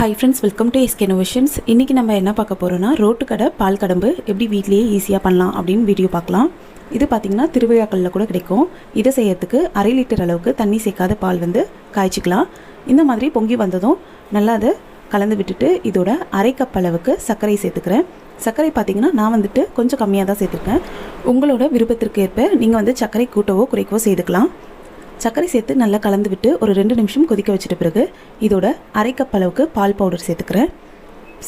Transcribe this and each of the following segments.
Hi friends welcome to SK novations இன்றைக்கி நம்ம என்ன பார்க்க போகிறோன்னா ரோட்டு கடை பால் கடம்பு எப்படி வீட்லேயே ஈஸியாக பண்ணலாம் அப்படின்னு வீடியோ பார்க்கலாம். இது பார்த்திங்கன்னா திருவிழாக்களில் கூட கிடைக்கும். இதை செய்யறதுக்கு அரை லிட்டர் அளவுக்கு தண்ணி சேர்க்காத பால் வந்து காய்ச்சிக்கலாம். இந்த மாதிரி பொங்கி வந்ததும் நல்லா அதை கலந்து விட்டுட்டு இதோட அரை கப் அளவுக்கு சர்க்கரை சேர்த்துக்கிறேன். சர்க்கரை பார்த்திங்கன்னா நான் வந்துட்டு கொஞ்சம் கம்மியாக தான் சேர்த்துருக்கேன். உங்களோட விருப்பத்திற்கு ஏற்ப நீங்கள் வந்து சர்க்கரை கூட்டவோ குறைக்கவோ செய்துக்கலாம் சர்க்கரை சேர்த்து நல்லா கலந்து விட்டு ஒரு ரெண்டு நிமிஷம் கொதிக்க வச்சுட்ட பிறகு இதோட அரை கப் அளவுக்கு பால் பவுடர் சேர்த்துக்கிறேன்.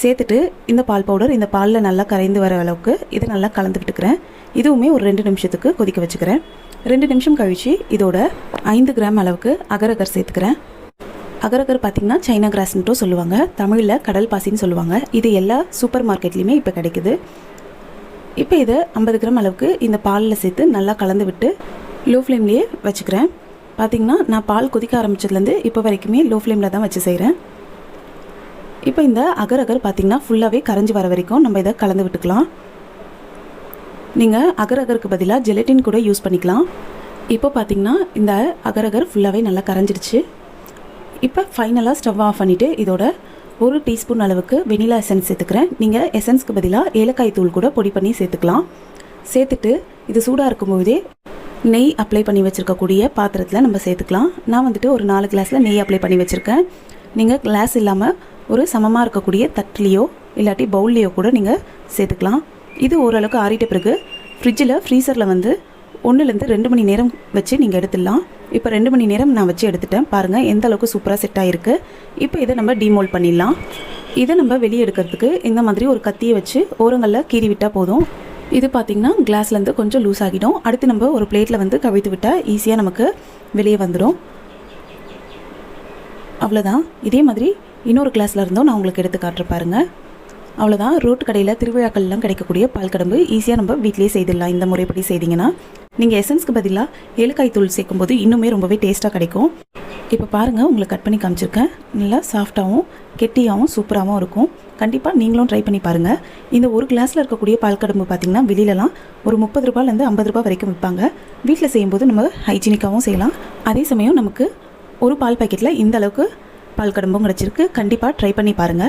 சேர்த்துட்டு இந்த பால் பவுடர் இந்த பாலில் நல்லா கரைந்து வர அளவுக்கு இதை நல்லா கலந்து விட்டுக்கிறேன் இதுவுமே ஒரு ரெண்டு நிமிஷத்துக்கு கொதிக்க வச்சுக்கிறேன். ரெண்டு நிமிஷம் கழித்து இதோட ஐந்து கிராம் அளவுக்கு அகரகர் சேர்த்துக்கிறேன். அகரகர் பார்த்திங்கன்னா சைனா கிராஸ்ன்ட்டும் சொல்லுவாங்க. தமிழில் கடல் பாசின்னு சொல்லுவாங்க. இது எல்லா சூப்பர் மார்க்கெட்லேயுமே இப்போ கிடைக்குது. இப்போ இதை ஐம்பது கிராம் அளவுக்கு இந்த பாலில் சேர்த்து நல்லா கலந்து விட்டு லோ ஃப்ளேம்லேயே வச்சுக்கிறேன். பார்த்திங்கன்னா நான் பால் கொதிக்க ஆரம்பிச்சதுலேருந்து இப்போ வரைக்குமே லோ ஃப்ளேமில் தான் வச்சு செய்கிறேன் இப்போ இந்த அகர் அகர் பார்த்திங்கன்னா ஃபுல்லாகவே கரைஞ்சி வர வரைக்கும் நம்ம இதை கலந்து விட்டுக்கலாம். நீங்கள் அகர் அகருக்கு பதிலாக ஜெலட்டின் கூட யூஸ் பண்ணிக்கலாம். இப்போ பார்த்திங்கன்னா இந்த அகர் அகர் ஃபுல்லாகவே நல்லா கரைஞ்சிடுச்சு. இப்போ ஃபைனலாக ஸ்டவ் ஆஃப் பண்ணிவிட்டு இதோட ஒரு டீஸ்பூன் அளவுக்கு வெனிலா எசன்ஸ் சேர்த்துக்கிறேன். நீங்கள் எசன்ஸ்க்கு பதிலாக ஏலக்காய் தூள் கூட பொடி பண்ணி சேர்த்துக்கலாம். சேர்த்துட்டு இது சூடாக இருக்கும்போதே நெய் அப்ளை பண்ணி வச்சுருக்கக்கூடிய பாத்திரத்தில் நம்ம சேர்த்துக்கலாம். நான் வந்துட்டு ஒரு நாலு கிளாஸில் நெய் அப்ளை பண்ணி வச்சுருக்கேன். நீங்கள் கிளாஸ் இல்லாமல் ஒரு சமமாக இருக்கக்கூடிய தட்டுலேயோ இல்லாட்டி பவுல்லையோ கூட நீங்கள் சேர்த்துக்கலாம். இது ஓரளவுக்கு ஆறிட்ட பிறகு ஃப்ரிட்ஜில் ஃப்ரீசரில் வந்து ஒன்றுலேருந்து ரெண்டு மணி நேரம் வச்சு நீங்கள் எடுத்துடலாம். இப்போ ரெண்டு மணி நேரம் நான் வச்சு எடுத்துட்டேன். பாருங்கள் எந்த அளவுக்கு சூப்பராக செட் ஆகிருக்கு இப்போ இதை நம்ம டிமோல் பண்ணிடலாம். இதை நம்ம வெளியே எடுக்கிறதுக்கு இந்த மாதிரி ஒரு கத்தியை வச்சு ஓரங்களில் கீறி விட்டால் போதும். இது பார்த்திங்கன்னா கிளாஸ்லேருந்து கொஞ்சம் லூஸ் ஆகிடும். அடுத்து நம்ம ஒரு பிளேட்டில் வந்து கவிழ்த்து விட்டால் ஈஸியாக நமக்கு வெளியே வந்துடும் அவ்வளோதான் இதே மாதிரி இன்னொரு கிளாஸில் இருந்தும் நான் உங்களுக்கு எடுத்து காட்டுற பாருங்க. அவ்வளோதான் ரோட்டு கடையில் திருவிழாக்கள்லாம் கிடைக்கக்கூடிய பால் கடம்பு ஈஸியாக நம்ம வீட்லேயே செய்திடலாம். இந்த முறைப்படி செய்தீங்கன்னா நீங்கள் எசன்ஸ்க்கு பதிலாக ஏலக்காய் தூள் சேர்க்கும்போது இன்னுமே ரொம்பவே டேஸ்ட்டாக கிடைக்கும். இப்போ பாருங்கள் உங்களுக்கு கட் பண்ணி காமிச்சிருக்கேன். நல்லா சாஃப்டாகவும் கெட்டியாகவும் சூப்பராகவும் இருக்கும். கண்டிப்பாக நீங்களும் ட்ரை பண்ணி பாருங்கள் இந்த ஒரு கிளாஸில் இருக்கக்கூடிய பால் கடம்பு பார்த்திங்கன்னா வெளியிலலாம் ஒரு முப்பது ரூபாயிலேருந்து ஐம்பது ரூபாய் வரைக்கும் விற்பாங்க. வீட்டில் செய்யும்போது நம்ம ஹைஜீனிக்காகவும் செய்யலாம். அதே சமயம் நமக்கு ஒரு பால் பாக்கெட்டில் இந்த அளவுக்கு பால் கடம்பும் கிடச்சிருக்கு. கண்டிப்பாக ட்ரை பண்ணி பாருங்கள்